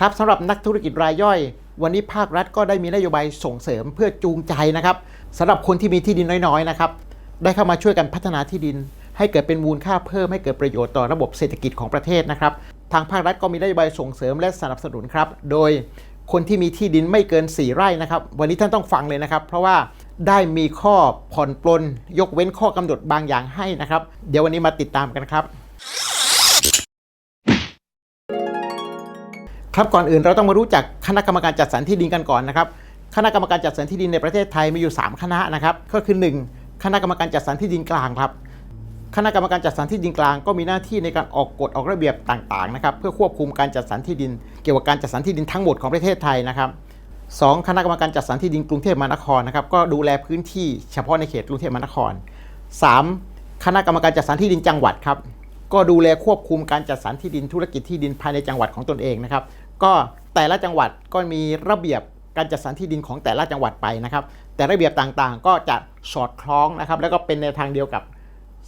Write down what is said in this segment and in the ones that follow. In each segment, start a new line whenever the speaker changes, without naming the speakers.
ครับสำหรับนักธุรกิจรายย่อย วันนี้ภาครัฐก็ได้มีนโยบายส่งเสริมเพื่อจูงใจนะครับสำหรับคนที่มีที่ดินน้อยๆนะครับได้เข้ามาช่วยกันพัฒนาที่ดิน ให้เกิดเป็นมูลค่าเพิ่มให้เกิดประโยชน์ต่อระบบเศรษฐกิจของประเทศนะครับ ทางภาครัฐก็มีนโยบายส่งเสริมและสนับสนุนครับ โดยคนที่มีที่ดินไม่เกิน 4 ไร่นะครับ วันนี้ท่านต้องฟังเลยนะครับ เพราะว่าได้มีข้อผ่อนปลนยกเว้นข้อกำหนดบางอย่างให้นะครับ เดี๋ยววันนี้มาติดตามกันครับ ครับก่อนอื่นเราต้องมารู้จักคณะกรรมการจัดสรรที่ดินกันก่อนนะครับ คณะกรรมการจัดสรรที่ดินในประเทศไทยมีอยู่ 3 คณะนะครับ ก็คือ 1 คณะกรรมการจัดสรรที่ดินกลางครับ คณะกรรมการจัดสรรที่ดินกลาง ก็มีหน้าที่ในการออกกฎออกระเบียบต่างๆนะครับเพื่อควบคุมการจัดสรรที่ดิน เกี่ยวกับการจัดสรรที่ดินทั้งหมดของประเทศไทยนะครับสองคณะกรรมการจัดสรรที่ดินกรุงเทพมหานครนะครับก็ดูแลพื้นที่เฉพาะในเขตกรุงเทพมหานคร 3. คณะกรรมการจัดสรรที่ดินจังหวัดครับก็ดูแลควบคุมการจัดสรรที่ดินธุรกิจที่ดินภายในจังหวัดของตนเองนะครับ ก็แต่ละจังหวัดก็มีระเบียบการจัดสรรที่ดินของแต่ละจังหวัดไปนะครับ แต่ระเบียบต่างๆ ก็จะสอดคล้องนะครับ แล้วก็เป็นในทางเดียวกับ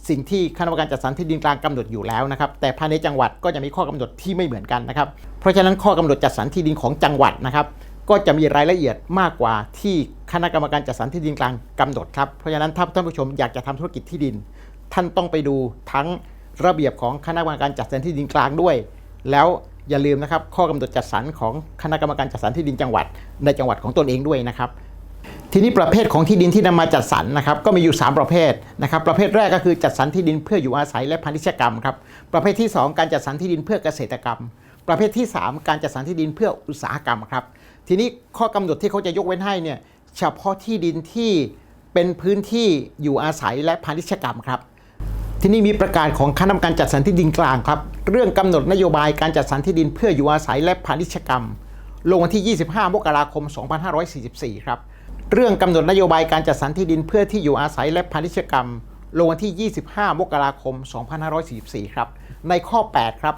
สิ่งที่คณะกรรมการจัดสรรที่ดินกลางกำหนดอยู่แล้วนะครับ แต่ภายในจังหวัดก็จะมีข้อกำหนดที่ไม่เหมือนกันนะครับ เพราะฉะนั้นข้อกำหนดจัดสรรที่ดินของจังหวัดนะครับ ก็จะมีรายละเอียดมากกว่าที่คณะกรรมการจัดสรรที่ดินกลางกำหนดครับ เพราะฉะนั้นถ้าท่านผู้ชมอยากจะทำธุรกิจที่ดิน ท่านต้องไปดูทั้งระเบียบของคณะกรรมการจัดสรรที่ดินกลางด้วย แล้ว อย่าลืมนะครับข้อกำหนดจัดสรรของคณะกรรมการจัดสรรที่ดินจังหวัด ในจังหวัดของตนเองด้วยนะครับ ทีนี้ประเภทของที่ดินที่นำมาจัดสรรนะครับก็มีอยู่ 3 ประเภทนะครับ ประเภทแรกก็คือจัดสรรที่ดินเพื่ออยู่อาศัยและพาณิชยกรรมครับประเภทที่ 2 การจัดสรรที่ดินเพื่อเกษตรกรรม ประเภทที่ 3 การจัดสรรที่ดินเพื่ออุตสาหกรรมครับทีนี้ข้อกำหนดที่เขาจะยกเว้นให้เนี่ยเฉพาะที่ดินที่เป็นพื้นที่อยู่อาศัยและพาณิชยกรรมครับ ที่นี่มีประกาศของคณะกรรมการจัดสรรที่ดินกลางครับ เรื่องกำหนดนโยบายการจัดสรรที่ดินเพื่ออยู่อาศัยและพาณิชยกรรม ลงวันที่ 25 มกราคม 2544 ครับ เรื่องกำหนดนโยบายการจัดสรรที่ดินเพื่อที่อยู่อาศัยและพาณิชยกรรม ลงวันที่ 25 มกราคม 2544 ครับ ในข้อ 8 ครับ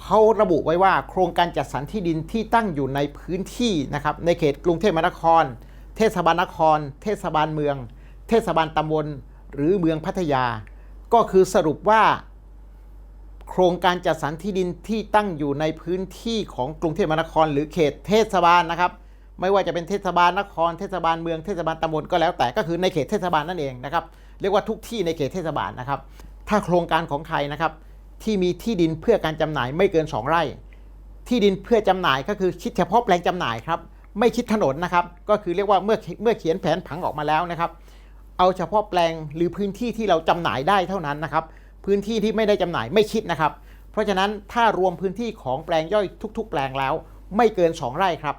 เขาระบุไว้ว่าโครงการจัดสรรที่ดินที่ตั้งอยู่ในพื้นที่นะครับในเขตกรุงเทพมหานคร เทศบาลนคร เทศบาลเมือง เทศบาลตำบล หรือเมืองพัทยา ก็คือสรุปว่า โครงการจัดสรรที่ดินที่ตั้งอยู่ในพื้นที่ของกรุงเทพมหานคร หรือเขตเทศบาลนะครับ ไม่ว่าจะเป็นเทศบาลนคร เทศบาลเมืองเทศบาลตำบลก็แล้วแต่ก็คือในเขตเทศบาลนั่นเองนะครับ เรียกว่าทุกที่ในเขตเทศบาลนะครับ ถ้าโครงการของใครนะครับ ที่มีที่ดินเพื่อการจำหน่ายไม่เกิน 2 ไร่ ที่ดินเพื่อจำหน่ายก็คือคิดเฉพาะแปลงจำหน่ายครับไม่คิดถนนนะครับ ก็คือเรียกว่าเมื่อเมื่อเขียนแผนผังออกมาแล้วนะครับ เอาเฉพาะแปลงหรือพื้นที่ที่เราจำหน่ายได้เท่านั้นนะครับ พื้นที่ที่ไม่ได้จำหน่ายไม่คิดนะครับ เพราะฉะนั้นถ้ารวมพื้นที่ของแปลงย่อยทุก ๆ แปลงแล้ว ไม่เกิน 2 ไร่ครับ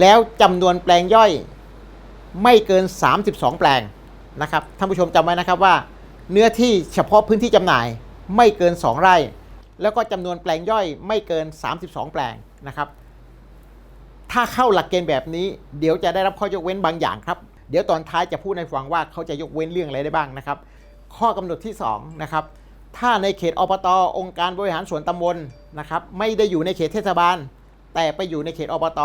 แล้วจำนวนแปลงย่อยไม่เกิน 32 แปลงนะครับท่านผู้ชมจำไว้นะครับว่า เนื้อที่เฉพาะพื้นที่จำหน่ายไม่เกิน 2 ไร่ แล้วก็จำนวนแปลงย่อยไม่เกิน 32 แปลงนะครับ ถ้าเข้าหลักเกณฑ์แบบนี้ เดี๋ยวจะได้รับข้อยกเว้นบางอย่างครับ เดี๋ยวตอนท้ายจะพูดในฟังว่าเขาจะยกเว้นเรื่องอะไรได้บ้างนะครับ ข้อกำหนดที่2นะครับถ้าในเขตอบตองค์การบริหารส่วนตำบลนะครับไม่ได้อยู่ในเขตเทศบาล แต่ไปอยู่ในเขตอบต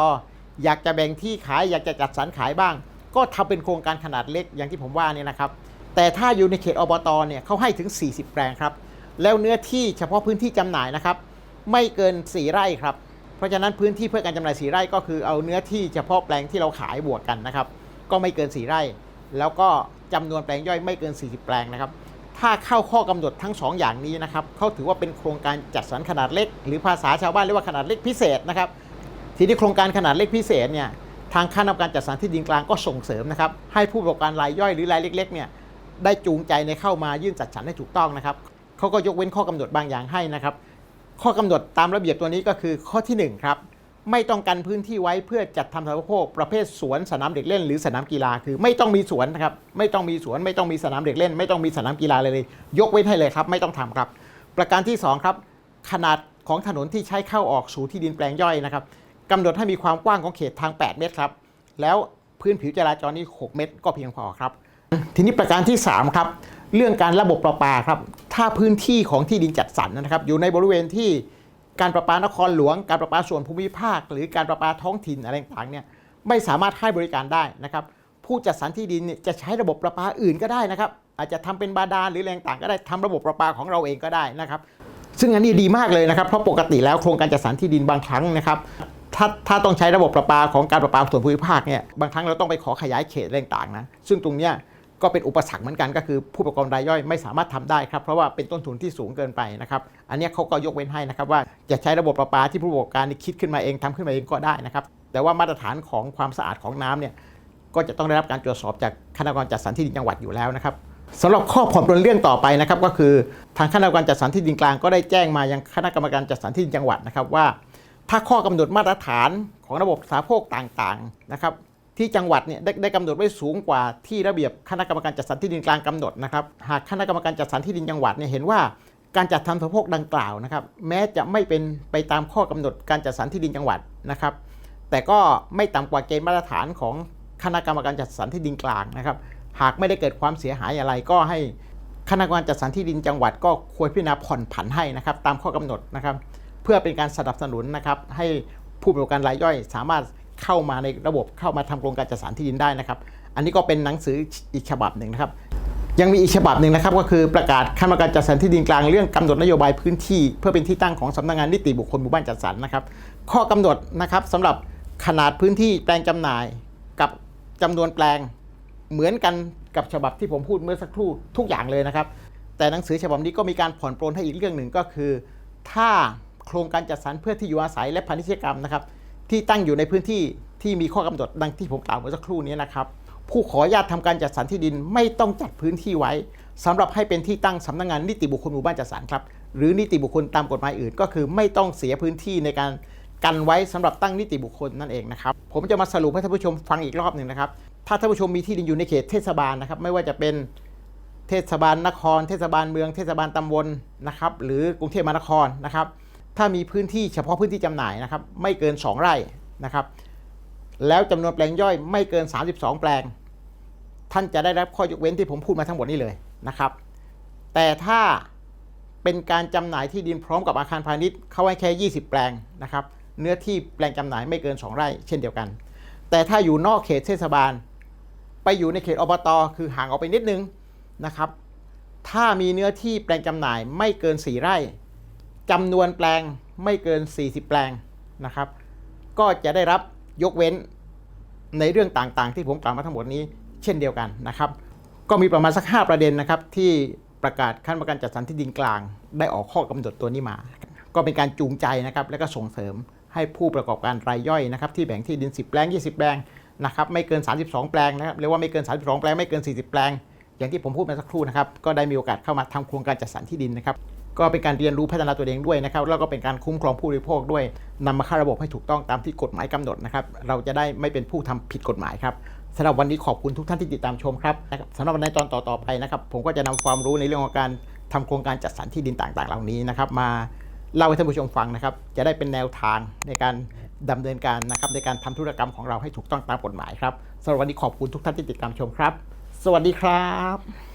อยากจะแบ่งที่ขายอยากจะจัดสรรขายบ้าง ก็ทำเป็นโครงการขนาดเล็กอย่างที่ผมว่านี่นะครับ แต่ถ้าอยู่ในเขตอบตเนี่ยเขาให้ถึง 40 แปลงครับ แล้วเนื้อที่เฉพาะพื้นที่จำหน่ายนะครับ ไม่เกิน 4 ไร่ครับ เพราะฉะนั้นพื้นที่เพื่อการจำหน่าย 4 ไร่ก็คือเอาเนื้อที่เฉพาะแปลงที่เราขายบวกกันนะครับ ก็ไม่เกิน 4 ไร่ แล้วก็จำนวนแปลงย่อยไม่เกิน 40 แปลงนะครับ ถ้าเข้าข้อกำหนดทั้ง 2 อย่างนี้นะครับเขาถือว่าเป็นโครงการจัดสรรขนาดเล็ก หรือภาษาชาวบ้านเรียกว่าขนาดเล็กพิเศษนะครับ ทีนี้โครงการขนาดเล็กพิเศษเนี่ยทางคณะกรรมการจัดสรรที่ดินกลางก็ส่งเสริมนะครับให้ผู้ประกอบการรายย่อยหรือรายเล็กๆเนี่ยได้จูงใจในเข้ามายื่นจัดสรรให้ถูกต้องนะครับเขาก็ยกเว้นข้อกำหนดบางอย่างให้นะครับ ข้อกำหนดตามระเบียบตัวนี้ก็คือข้อที่หนึ่งครับ ไม่ต้องกันพื้นที่ไว้เพื่อจัดทำสาธารณูปโภคประเภทสวนสนามเด็กเล่น หรือสนามกีฬาคือ ไม่ต้องมีสวนนะครับไม่ต้องมีสวน ไม่ต้องมีสนามเด็กเล่น ไม่ต้องมีสนามกีฬาเลยเลย ยกเว้นให้เลยครับ ไม่ต้องทำครับ ประการที่สองครับ ขนาดของถนนที่ใช้เข้าออกสู่ที่ดินแปลงย่อยนะครับกำหนดให้มีความกว้างของเขตทาง 8 เมตรครับแล้วพื้นผิวจราจรนี่6เมตร ก็เพียงพอครับ ทีนี้ประการที่ 3 ครับ เรื่องการระบบประปาครับ ถ้าพื้นที่ของที่ดินจัดสรรนะครับ อยู่ในบริเวณที่ การประปานครหลวง การประปาส่วนภูมิภาค หรือการประปาท้องถิ่นอะไรต่างเนี่ยไม่สามารถให้บริการได้นะครับผู้จัดสรรที่ดินเนี่ยจะใช้ระบบประปาอื่นก็ได้นะครับ อาจจะทำเป็นบาดาลหรืออะไรต่างก็ได้ทำระบบประปาของเราเองก็ได้นะครับซึ่งอันนี้ดีมากเลยนะครับเพราะปกติแล้วโครงการจัดสรรที่ดินบางครั้งนะครับถ้าถ้าต้องใช้ระบบประปาของการประปาส่วนภูมิภาคเนี่ยบางครั้งเราต้องไปขอขยายเขตอะไรต่างนะซึ่งตรงเนี้ย ก็เป็นอุปสรรคเหมือนกันก็คือผู้ประกอบการรายย่อยไม่สามารถทำได้ครับเพราะว่าเป็นต้นทุนที่สูงเกินไปนะครับอันนี้เขาก็ยกเว้นให้นะครับว่าจะใช้ระบบประปาที่ผู้ประกอบการนิคิดขึ้นมาเองทำขึ้นมาเองก็ได้นะครับแต่ว่ามาตรฐานของความสะอาดของน้ำเนี่ยก็จะต้องได้รับการตรวจสอบจากคณะกรรมการจัดสรรที่ดินจังหวัดอยู่แล้วนะครับสำหรับข้อผ่อนปลนเรื่องต่อไปนะครับก็คือทางคณะกรรมการจัดสรรที่ดินกลางก็ได้แจ้งมายังคณะกรรมการจัดสรรที่ดินจังหวัดนะครับว่า ถ้าข้อกำหนดมาตรฐานของระบบสาโภคต่างๆนะครับ ที่จังหวัดเนี่ยได้ได้กำหนดไว้สูงกว่าที่ระเบียบคณะกรรมการจัดสรรที่ดินกลางกำหนดนะครับหากคณะกรรมการจัดสรรที่ดินจังหวัดเนี่ยเห็นว่าการจัดทำสาธารณโภคดังกล่าวนะครับ แม้จะไม่เป็นไปตามข้อกำหนดการจัดสรรที่ดินจังหวัดนะครับ แต่ก็ไม่ต่ำกว่าเกณฑ์มาตรฐานของคณะกรรมการจัดสรรที่ดินกลางนะครับ หากไม่ได้เกิดความเสียหายอะไรก็ให้คณะกรรมการจัดสรรที่ดินจังหวัด ก็ควรพิจารณาผ่อนผันให้นะครับ ตามข้อกำหนดนะครับ เพื่อเป็นการสนับสนุนนะครับ ให้ผู้ประกอบการรายย่อยสามารถ เข้ามาในระบบเข้ามาทำโครงการจัดสรรที่ดินได้นะครับ อันนี้ก็เป็นหนังสืออีกฉบับหนึ่งนะครับ ยังมีอีกฉบับหนึ่งนะครับ ก็คือประกาศคณะกรรมการจัดสรรที่ดินกลางเรื่องกำหนดนโยบายพื้นที่ เพื่อเป็นที่ตั้งของสำนักงานนิติบุคคลหมู่บ้านจัดสรรนะครับ ข้อกำหนดนะครับสำหรับขนาดพื้นที่แปลงจำหน่ายกับจำนวนแปลงเหมือนกันกับฉบับที่ผมพูดเมื่อสักครู่ทุกอย่างเลยนะครับ แต่หนังสือฉบับนี้ก็มีการผ่อนปลนให้อีกเรื่องหนึ่งก็คือ ถ้าโครงการจัดสรรเพื่อที่อยู่อาศัยและพาณิชยกรรมนะครับ ที่ตั้งอยู่ในพื้นที่ที่มีข้อกำหนดดังที่ผมกล่าวเมื่อสักครู่นี้นะครับ ผู้ขออนุญาตทำการจัดสรรที่ดินไม่ต้องจัดพื้นที่ไว้สำหรับให้เป็นที่ตั้งสำนักงานนิติบุคคลหมู่บ้านจัดสรรครับ หรือนิติบุคคลตามกฎหมายอื่น ก็คือไม่ต้องเสียพื้นที่ในการกันไว้สำหรับตั้งนิติบุคคลนั่นเองนะครับ ผมจะมาสรุปให้ท่านผู้ชมฟังอีกรอบหนึ่งนะครับ ถ้าท่านผู้ชมมีที่ดินอยู่ในเขตเทศบาลนะครับ ไม่ว่าจะเป็นเทศบาลนคร เทศบาลเมือง เทศบาลตำบลนะครับ หรือกรุงเทพมหานครนะครับ ถ้ามีพื้นที่เฉพาะพื้นที่จำหน่ายนะครับ ไม่เกิน 2 ไร่นะครับ แล้วจำนวนแปลงย่อยไม่เกิน 32 แปลง ท่านจะได้รับข้อยกเว้นที่ผมพูดมาทั้งหมดนี้เลยนะครับ แต่ถ้าเป็นการจำหน่ายที่ดินพร้อมกับอาคารพาณิชย์เขาไว้แค่ 20 แปลงนะครับ เนื้อที่แปลงจำหน่ายไม่เกิน 2 ไร่ เช่นเดียวกัน แต่ถ้าอยู่นอกเขตเทศบาล ไปอยู่ในเขตอบตคือห่างออกไปนิดนึงนะครับ ถ้ามีเนื้อที่แปลงจำหน่ายไม่เกิน 4 ไร่ จำนวนแปลงไม่เกิน 40 แปลงนะครับ ก็จะได้รับยกเว้นในเรื่องต่างๆ ที่ผมกล่าวมาทั้งหมดนี้เช่นเดียวกันนะครับ ก็มีประมาณสัก 5 ประเด็นนะครับที่ประกาศขั้นประกันจัดสรรที่ดินกลาง ได้ออกข้อกำหนดตัวนี้มา ก็เป็นการจูงใจนะครับและก็ส่งเสริมให้ผู้ประกอบการรายย่อยนะครับที่แบ่งที่ดิน 10 แปลง 20 แปลงนะครับไม่เกิน 32 แปลงนะครับเรียกว่าไม่เกิน 32 แปลงไม่เกิน 40 แปลง อย่างที่ผมพูดมาสักครู่นะครับก็ได้มีโอกาสเข้ามาทำโครงการจัดสรรที่ดินนะครับ ก็เป็นการเรียนรู้พัฒนาตัวเองด้วยนะครับแล้วก็เป็นการคุ้มครองผู้บริโภคด้วยนำมาเข้าระบบให้ถูกต้องตามที่กฎหมายกำหนดนะครับเราจะได้ไม่เป็นผู้ทำผิดกฎหมายครับสำหรับวันนี้ขอบคุณทุกท่านที่ติดตามชมครับสำหรับในตอนต่อๆไปนะครับผมก็จะนำความรู้ในเรื่องของการทำโครงการจัดสรรที่ดินต่างๆ เหล่านี้นะครับมาเล่าให้ท่านผู้ชมฟังนะครับ จะได้เป็นแนวทางในการดำเนินการนะครับในการทำธุรกรรมของเราให้ถูกต้องตามกฎหมายครับสำหรับวันนี้ขอบคุณทุกท่านที่ติดตามชมครับ สวัสดีครับ